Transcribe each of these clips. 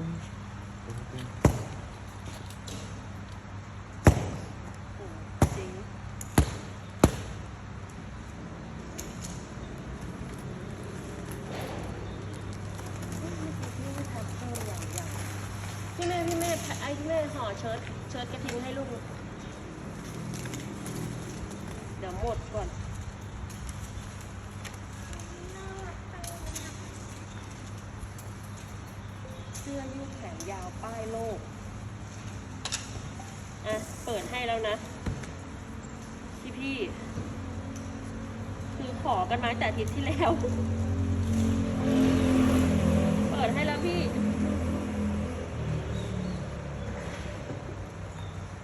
พี่แม่พี่แม่ไอ้พี่แม่ห่อเชิ้ตเชิ้ตกระทิงให้ลูก เดี๋ยวหมดก่อน เสื้อ ยืดแขนยาวป้ายโลก อะ เปิดให้แล้วนะ พี่พี่ๆคือขอกันมาแต่อาทิตย์ที่แล้ว เปิดให้แล้วพี่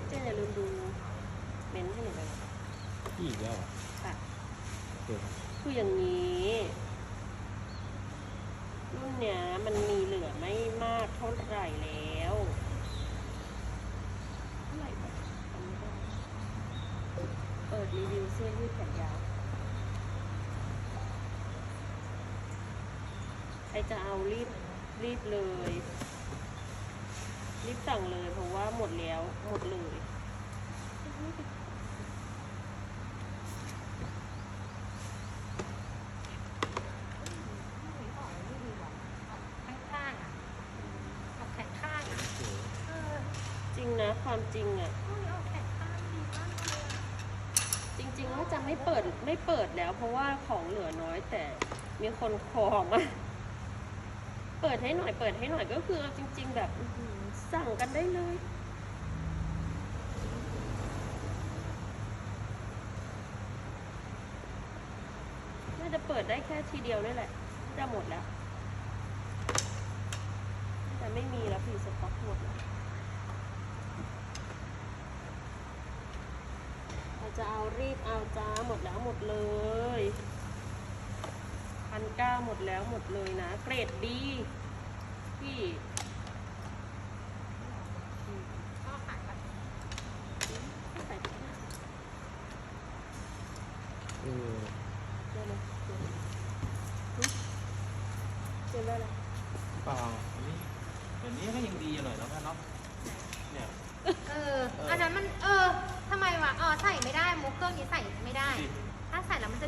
เจ๊อย่าลืมดูเมนต์ให้หน่อยนะพี่อีกแล้วเหรอค่ะเดี๋ยวนะคืออย่างนี้ รุ่นเนี้ยมันมีเหลือไม่มากเท่าไหร่แล้วเท่าไหร่วะจำไม่ได้เปิดรีวิวเสื้อยืดแขนยาวใครจะเอารีบรีบเลย รีบสั่งเลยเพราะว่าหมดแล้วหมดเลย ข้างๆอะออกแขนข้างอะเออ จริงนะความจ ริงอะอุ้ยออกแขนข้างดีมากเลยอะจริงๆว่าจะไม่เปิดไม่เปิดแล้ว เพราะว่าของเหลือน้อยแต่มีคนขอมาเปิดให้หน่อยเปิดให้หน่อยก็คือเอาจริง ๆ แบบสั่งกันได้เลยน่าจะเปิดได้แค่ทีเดียวนี่แหละจะหมดแล้วแต่ไม่มีแล้วพี่สต็อกหมดแล้วเรา จะเอารีบเอาจ้าหมดแล้วหมดเลยพันเก้าหมดแล้วหมดเลยนะ เกรดดี พี่อืม ก็ขายแบบ ไม่ใส่ถุงนะ เออ เจอเลยเจอเลยหึเจอเลยอะไร เปล่าอันนี้แบบนี้ก็ยังดีหน่อยแล้วกันเนาะเนี่ย เออ อันนั้นมัน เออทำไมวะ อ๋อ ใส่ไม่ได้ มุกเครื่องนี้ใส่ไม่ได้ ดิ ถ้า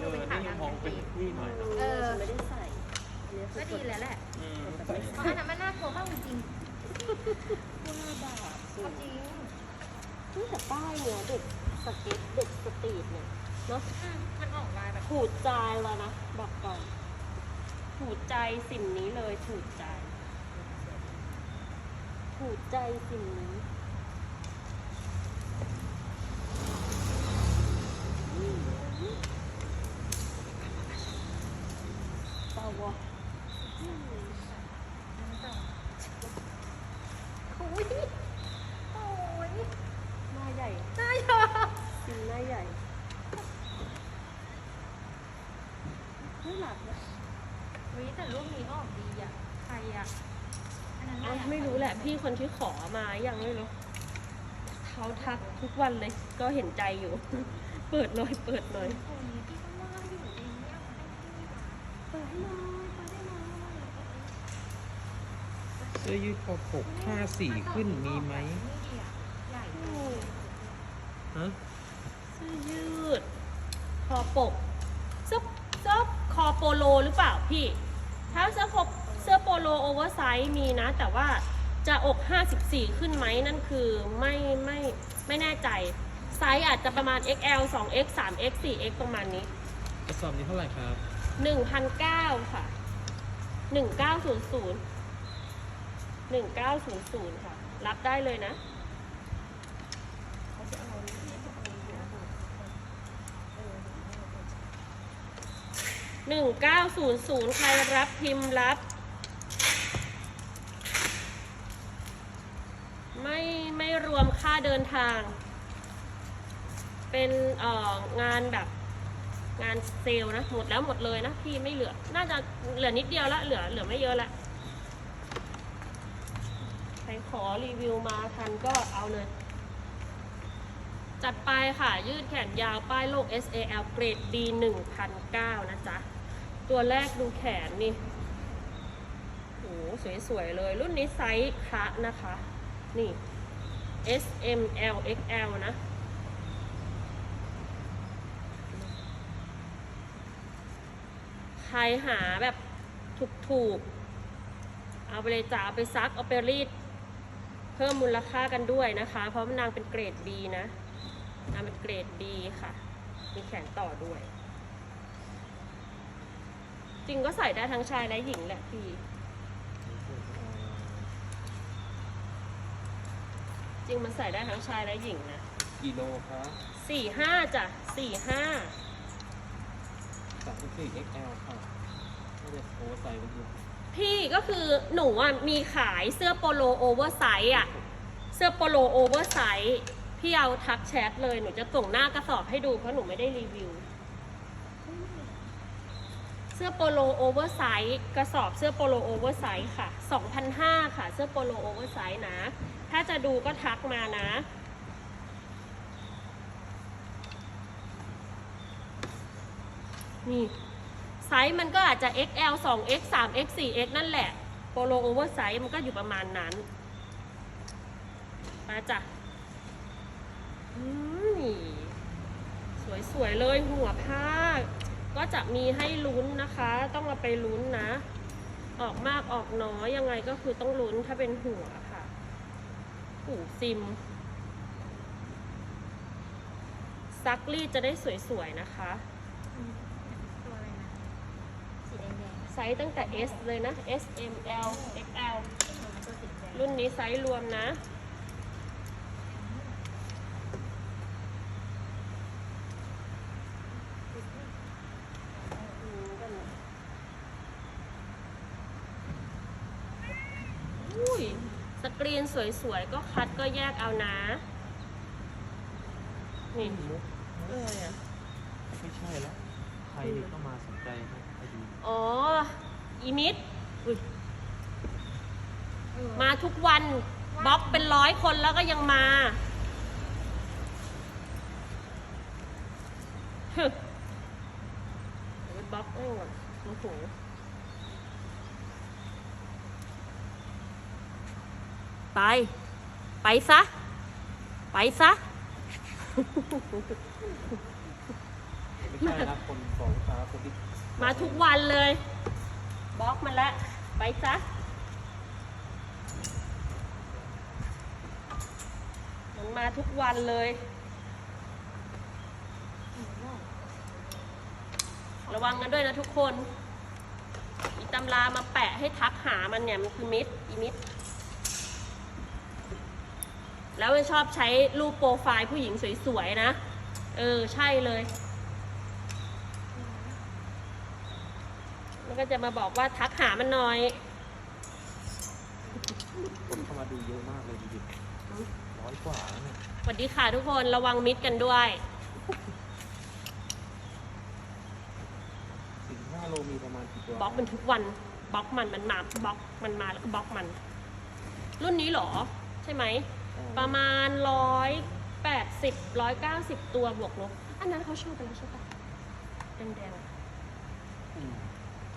ใส่แล้วมันจะดูเป็นเออขานี่ยัดางมองเป็นนี่หน่อยเนอะเออฉันไม่ได้ใส่อันนี้คืก็อดีแล้วแหละอืมเพราะอันนั้นมันน่ากลัวมากจริงห้าบาทๆสุก็ดจริงนี่แต่ป้ายเนี่ยเด็กสเก็ตเด็กสตรีทเนี่ยเนาะอืมมันออกลายแบบถูกใจแล้วนะบอกก่อนถูกใจสิ่งนี้เลยถูกใจถูกใจสิ่งนี้ เปล่าวะโอ้ยโอ้ยหน้าใหญ่น่าเยอะซิมหน้าใหญ่ไม่หลับนะวิแต่รูปนี้ออกดีอะใครอะอันนั้นอะด้อะไม่รู้แหละพี่คนที่ขอมายังไม่รู้เขาทักทุกวันเลยก็เห็นใจอยู่ เปิดหน่อยเปิดหน่อยโอ้ยพี่ก็ว่างอยู่ดีเนี่ยเอาให้พี่ว่ะ เปิดให้หน่อยเปิดให้หน่อยเสื้อยืดคอปกห้าสี่ขึ้นมีไหมนี่ดีอะใหญ่อืมฮะเสื้อยืด คอปกเสื้อเสื้อคอโปโลหรือเปล่าพี่ ถ้าเสื้อคอเสื้อโปโลโอเวอร์ไซส์มีนะ แต่ว่าจะอก 54 ขึ้นไหมนั่นคือไม่ไม่ไม่แน่ใจ ไซส์อาจจะประมาณ XL 2X 3X 4X ประมาณนี้กระสอบนี้เท่าไหร่ครับ 1,009ค่ะ1900 1900ค่ะ รับได้เลยนะเขาจะเอาอันนี้เขาจะเอาอันนี้นะหนึ่งเก้าศูนย์ศูนย์ใครรับพิมพ์รับ ไม่ไม่รวมค่าเดินทาง เป็นเอ่องานแบบ งานเซลล์นะ หมดแล้วหมดเลยนะพี่ไม่เหลือ น่าจะเหลือนิดเดียวละเหลือเหลือไม่เยอะละใครขอรีวิวมาทันก็เอาเลย จัดไปค่ะ ยืดแขนยาวป้ายโลก SAL เกรด B 1,009นะจ๊ะ ตัวแรกดูแขนนี่โหสวยๆเลย รุ่นนี้ไซส์คะนะคะ นี่ S M L X L นะ ใครหาแบบถูกๆ เอาไปเลยจ้าเอาไปซัก เอาไปรีด เพิ่มมูลค่ากันด้วยนะคะ เพราะมันนางเป็นเกรด B นะ นางเป็นเกรด B ค่ะ มีแขนต่อด้วย จริงก็ใส่ได้ทั้งชายและหญิงแหละพี่ จริงมันใส่ได้ทั้งชายและหญิงนะ กิโลครับสี่ห้าจ้ะสี่ห้า สามสิบสี่ XL ค่ะน่าจะโอเวอร์ไซส์ไปอยู่พี่ก็คือหนูอะมีขายเสื้อโปโลโอเวอร์ไซส์อะ เสื้อโปโลโอเวอร์ไซส์พี่เอาทักแชทเลยหนูจะส่งหน้ากระสอบให้ดูเพราะหนูไม่ได้รีวิว เสื้อโปโลโอเวอร์ไซส์กระสอบเสื้อโปโลโอเวอร์ไซส์ค่ะ2,500ค่ะ เสื้อโปโลโอเวอร์ไซส์นะ ถ้าจะดูก็ทักมานะ นี่ไซส์มันก็อาจจะ XL 2X 3X 4X นั่นแหละโปโลโอเวอร์ไซส์มันก็อยู่ประมาณนั้น มาจ้ะอืมสวยๆเลยหัวผ้า ก็จะมีให้ลุ้นนะคะ ต้องเอาไปลุ้นนะ ออกมากออกน้อยยังไงก็คือต้องลุ้นถ้าเป็นหัวค่ะหูซิม ซักรีดจะได้สวยๆนะคะ ตัวอะไรนะ สีแดง ไซส์ตั้งแต่ S เลยนะ S M L X L ๆตัวสีแดงรุ่นนี้ไซส์รวมนะอุ้ยสกรีนสวยๆ ก็คัดก็แยกเอานะ นี่มุกเออเนี่ยไม่ใช่แล้ว ใครเข้ามาสนใจนะไปดู อ๋อ อีมิดมาทุกวันบล็อกเป็นร้อยคนแล้วก็ยังมาฮึบล็อกเองอนโอ้โหไป ไปซะ ไปซะ ไม่ใช่นะคนของลูกค้าคนที่มาทุกวันเลยบล็อกมันล้วไปซะมันมาทุกวันเลยระวังกันด้วยนะทุกคน อีตำรามาแปะให้ทักหามันเนี่ย มันคือมิดอีมิด แล้วมันชอบใช้รูปโปรไฟล์ผู้หญิงสวยๆนะ เออ ใช่เลย มัน ก็จะมาบอกว่าทักหามันหน่อย คนเข้ามาดูเยอะมากเลยดูดิร้อยกว่าแล้วเนี่ยสวัสดีค่ะทุกคนระวังมิดกันด้วย สิบห้าโลมีประมาณกี่ตัวบล็อกมันทุกวันบล็อกมันมันมาบล็อกมันมาแล้วก็บล็อกมัน รุ่นนี้เหรอ ใช่ไหมอ่าประมาณร้อยแปดสิบร้อยเก้าสิบตัวบวกลบอันนั้นเขาโชว์ไปแล้วใช่ปะแดงอืมๆ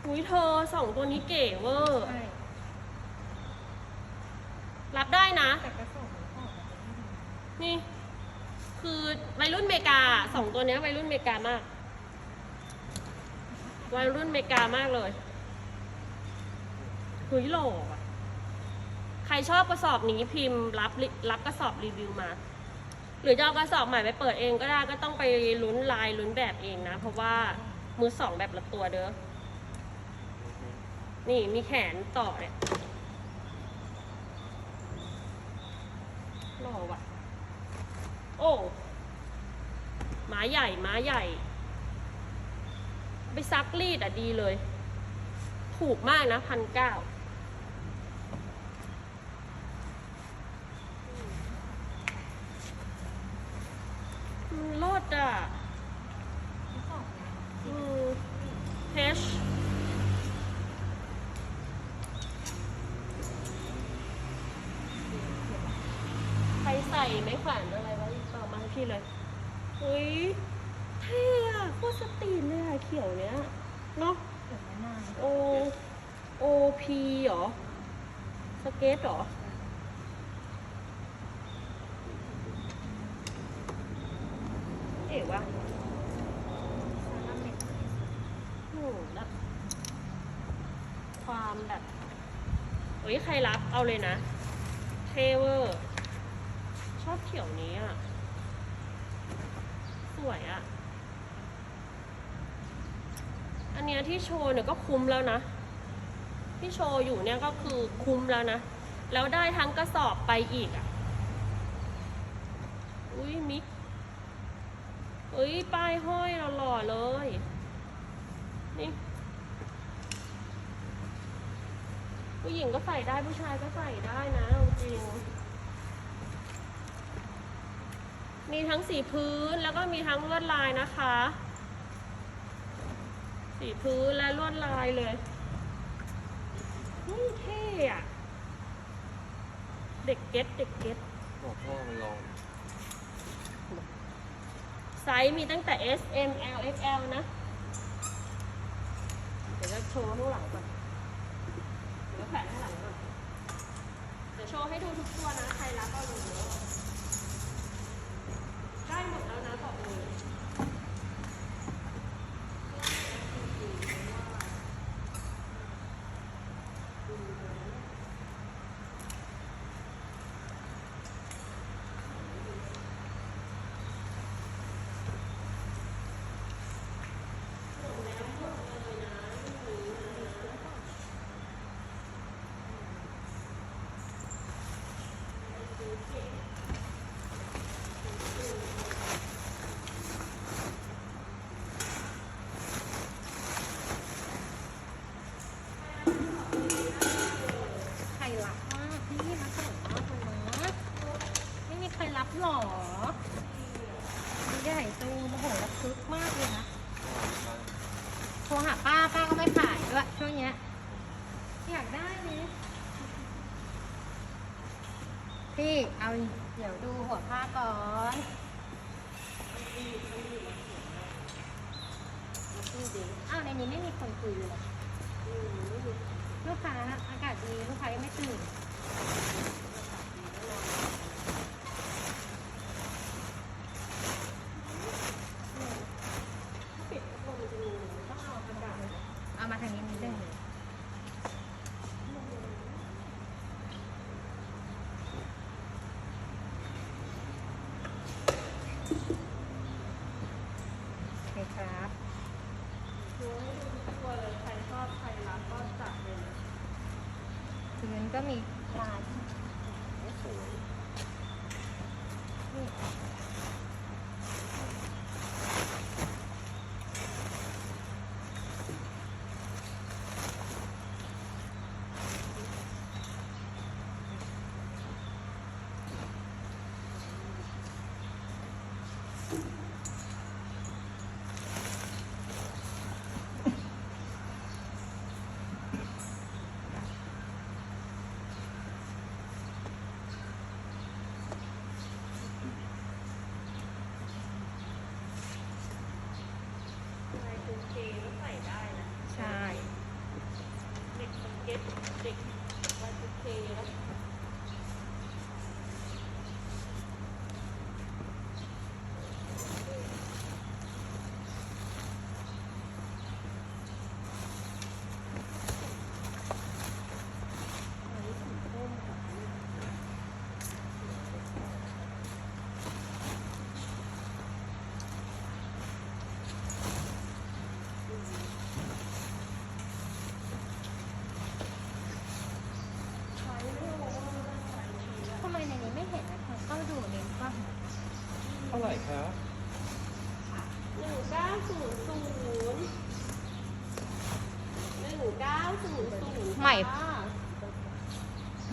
อุ้ยเธอสองตัวนี้เก๋เวอร์ ใช่รับได้นะ แต่กระสอบมันออกมาเป็นที่ดีนี่ คือวัยรุ่นเมกาสองตัวเนี้ยวัยรุ่นเมกามาก วัยรุ่นเมกามากเลยหุยหล่ออะใครชอบกระสอบนี้พิมพ์รับริรับกระสอบรีวิวมา หรือจะเอากระสอบใหม่ไปเปิดเองก็ได้ก็ต้องไปลุ้นลายลุ้นแบบเองนะ เพราะว่ามือสองแบบละตัวเด้อ นี่มีแขนต่อเนี่ยหล่อว่ะ โอ้หมาใหญ่หมาใหญ่ ไปซักรีดอะดีเลย ถูกมากนะพันเก้ามันรอดอะ กระสอบนะ อืมเฮชใครใส่ไม่ขวัญอะไรวะเอามาให้พี่เลยอุ้ยเท่อะโคตรสตรีนเลยอะเขียวเนี้ย เนาะ เกิดมานาน O O P เหรอ ส เก็ตหรอ เอ๋วะโอ้โหแบบความแบบเฮ้ย ใครรับเอาเลยนะเทเวอร์ชอบเขียวนี้อะ สวยอะ อันเนี้ยที่โชว์เนี่ยก็คุ้มแล้วนะ ที่โชว์อยู่เนี่ยก็คือคุ้มแล้วนะ แล้วได้ทั้งกระสอบไปอีกอะ อุ้ยมิกเอ้ยป้ายห้อยหล่อเลย นี่ ผู้หญิงก็ใส่ได้ผู้ชายก็ใส่ได้นะจริง มีทั้งสีพื้นแล้วก็มีทั้งลวดลายนะคะ สีพื้นและลวดลายเลยนี่เท่อะ เด็กเก็ตเด็กเก็ตบอกพ่อมันลองไซส์มีตั้งแต่ S M L X L นะ เดี๋ยวจะโชว์ข้างหลังก่อนเดี๋ยวแขวนข้างหลังก่อน เดี๋ยวโชว์ให้ดูทุกตัวนะ ใครรับก็รู้ได้หมดแล้วนะบอกเลย ใครรับมากพี่มาสวยมากเลยนะไม่มีใค รับหรอใหญ่ตูโมโหระทึกมากเลยนะโทรหาป้าป้าก็ไม่ขายด้วยช่วงเนี้ยอยากได้นี่พี่เอาเดี๋ยวดูหัวผ้าก่อนอ้าวในนี้ไม่มีคนคุยเลยลูกค้าอากาศดีลูกค้ายังไม่ตื่น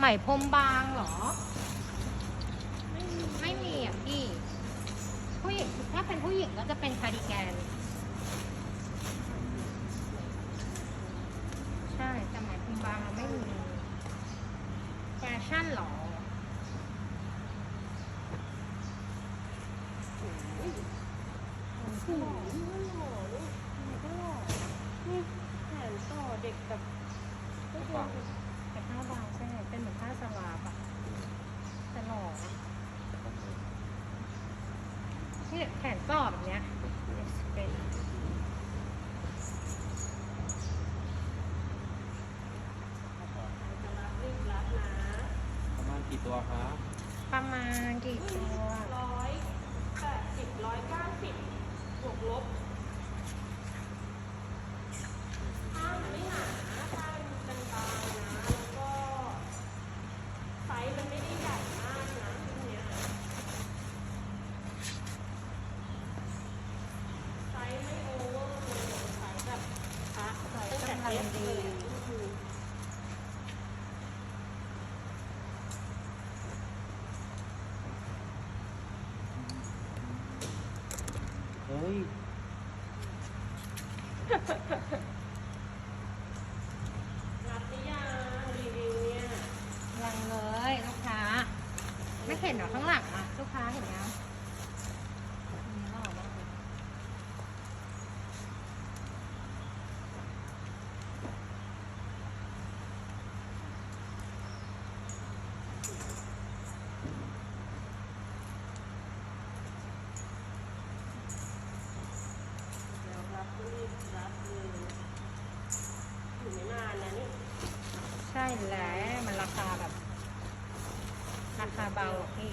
ใหม่พรมบางเหรอ ไม่มีไม่มีอะพี่ ผู้หญิงถ้าเป็นผู้หญิงก็จะเป็นคาร์ดิแกน ใช่แต่หมพรมบางเราไม่มี แฟชั่นเหรอ หล่อนี่ก็หล่อลูกนี่ก็หล่อนี่แขนต่อเด็กแบบก็ กระ คือ เป๋า แต่ผ้าบางใช่ไหม เป็นเหมือนผ้าสวาปอะแต่หล่อนะนี่แขนกรอบแบบเนี้ยเป็น จะรับรีบรับนะ ประมาณกี่ ตัวคะประมาณกี่ตัวร้อยแปดสิบร้อยเก้าสิบบวกลบผ้ามันไม่หนาผ้ามันเป็นบางๆนะ แล้วก็ไซส์มันไม่ได้ใหญ่มากนะพวกเนี้ยไซส์ไม่โอเวอร์เลยไซส์แบบพระ ใส่ ตั้งแต่ กำลัง เล็ก ดี เลยอืม เฮ้ ยรับหรือยังรีวิวเนี่ย ยังเลยลูกค้า ไม่เห็นเหรอข้างหลังอะลูกค้าเห็นยังอันนี้หล่อมากเลย เดี๋ยวรับก็รีบรับเลยอยู่ไม่นานนะนี่ ใช่แล้วมันราคาแบบ ราคาเบาอะพี่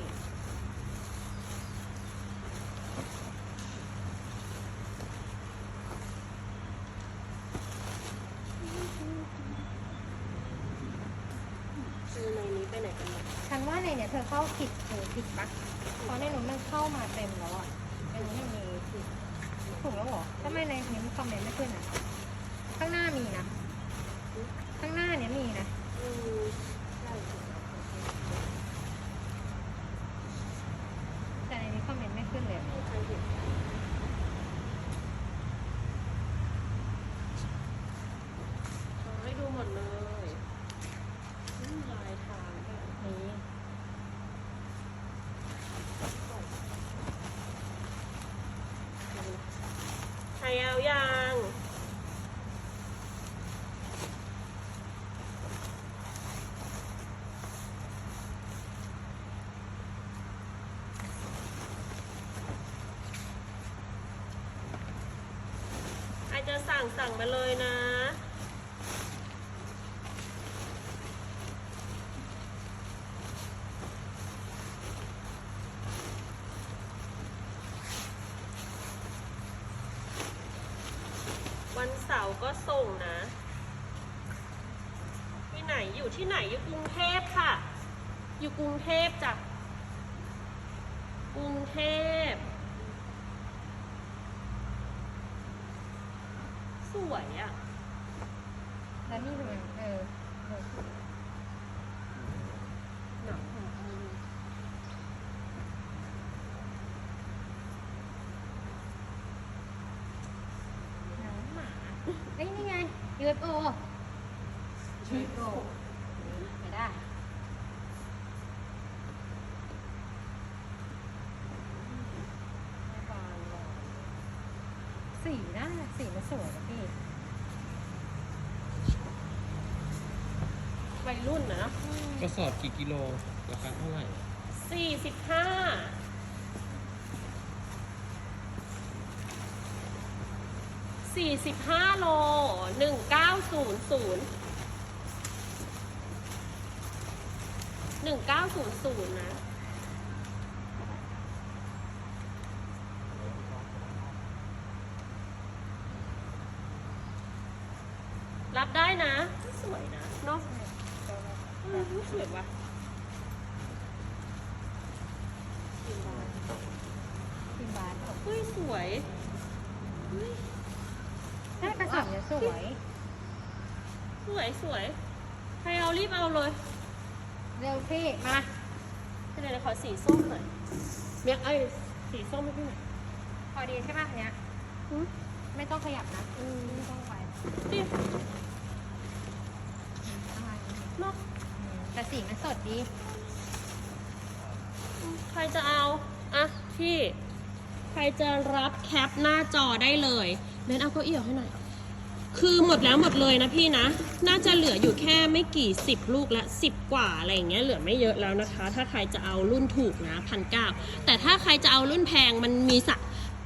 คือในนี้ไปไหนกันหมดฉันว่าในเนี่ยเธอเข้าผิดเธอผิดปะเพราะในนู้นมันเข้ามาเต็มแล้วอะในนู้นยังมีผิดถูกแล้วเหรอทำไมในนี้มันคอมเมนต์ไม่ขึ้นอะ ข้างหน้ามีนะ ข้างหน้าเนี่ยมีนะ อืมใช่ แต่ในนี้คอมเมนต์ไม่ขึ้นเลย ไม่ใครเห็นเอาให้ดูหมดเลยนี่ลายทางแบบ นี้ ใครเอายัง ใครจะ สั่งมาเลยนะ วันเสาร์ก็ส่งนะ ที่ไหนอยู่ที่ไหนอยู่กรุงเทพค่ะ อยู่กรุงเทพจ้ะกรุงเทพ ส วยอะ่ะแล้วนี่คือมันเออเออหนังของมือน้องหมาเอ้ยนี่ไง UFO UFO ไม่ได้ ไม่บานหรอก สีนะสีมันสวยนะพี่ วัย รุ่นนะกระสอบกี่กิโลราคาเท่าไหร่สี่สิบห้าสี่สิบห้าโลหนึ่งเก้าศูนย์ศูนย์หนึ่งเก้าศูนย์ศูนย์นะ รับได้นะ สวยนะเนาะ อืมสวยว่ะพิมบาร์เฮ้ยสวยใช่กระสอบเนี่ยสวยสวยสวยใครเอารีบเอาเลย เร็วพี่มาพี่เลยขอสีส้มหน่อยเมียเอ้ยสีส้มให้พี่หน่อยพอดีใช่ป่ะเนี้ยหืมไม่ต้องขยับนะไม่ต้องไปดิข้างล่างนี้เนาะอืม แต่สีมันสดดี ใครจะเอาอะพี่ใครจะรับแคปหน้าจอได้เลยเบนเอาเก้าอี้ออกให้หน่อยคือหมดแล้วหมดเลยนะพี่นะ น่าจะเหลืออยู่แค่ไม่กี่สิบลูกละสิบกว่าอะไรอย่างเงี้ยเหลือไม่เยอะแล้วนะคะ ถ้าใครจะเอารุ่นถูกนะพันเก้าแต่ถ้าใครจะเอารุ่นแพงมันมีสัก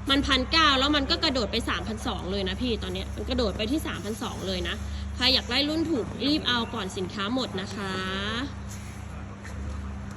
มันพันเก้าแล้วมันก็กระโดดไป3 0 0 เลยนะพี่ตอนเนี้ยมันกระโดดไปที่3 0 0 เลยนะ ใครอยากได้รุ่นถูกรีบเอาก่อนสินค้าหมดนะคะ